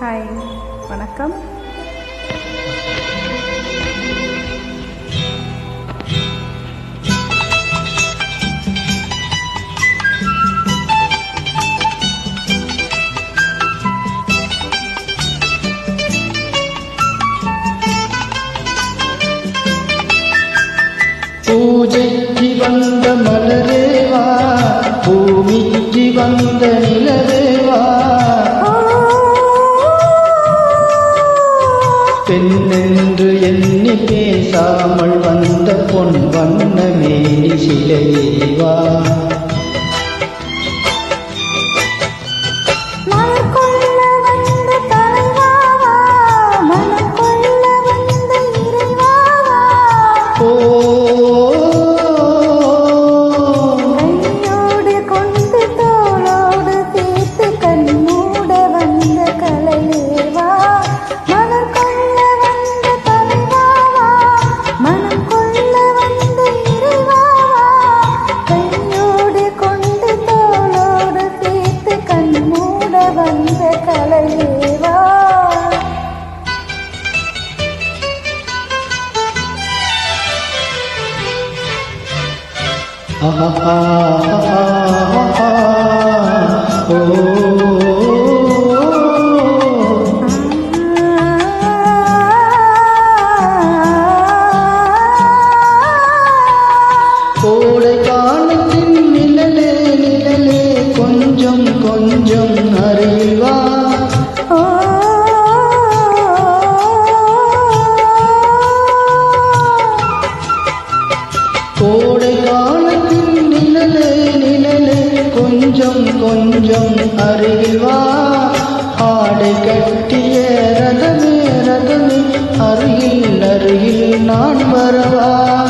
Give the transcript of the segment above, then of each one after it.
Hi வணக்கம். பெண்ணென்று எண்ணி பேசாமல் வந்த பொன் வண்ண மேனி சிலையே வா. கோடை காலத்தின் நிழலே நிழலே கொஞ்சம் கொஞ்சம் அறிவா. கோடை காலத்தில் கொஞ்சம் கொஞ்சம் அருகில் வா. ஆடை கட்டிய ரதமே ரதமே. அருகில் அருகில் நான் வரவா.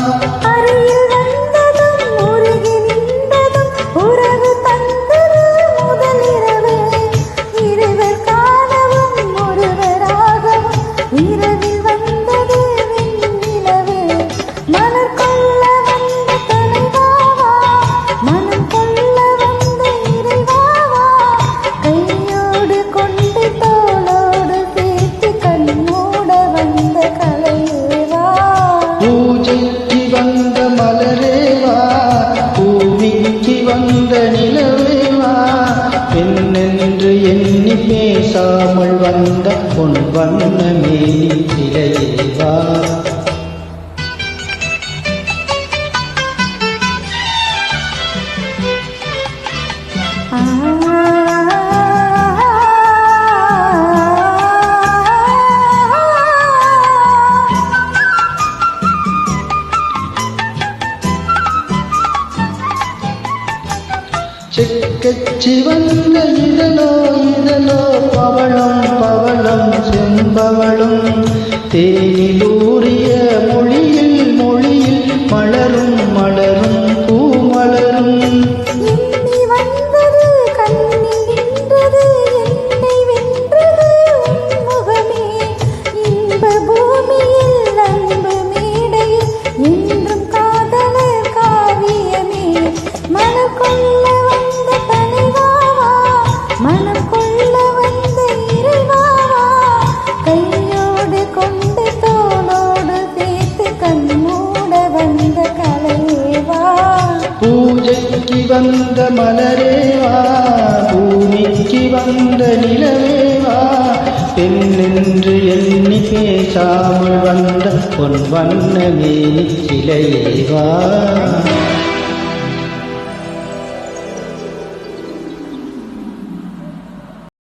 பொன் வண்ணமே சிலையேவா செக்கச்சி வந்த இதனோ இதனோ பவளம் பவளம் செம்பவளும் தேனிலூர் வந்த நிலவேவா? பெண்ணென்று எண்ணி பேசாமல் வந்த பொன் வண்ணமே சிலையேவா?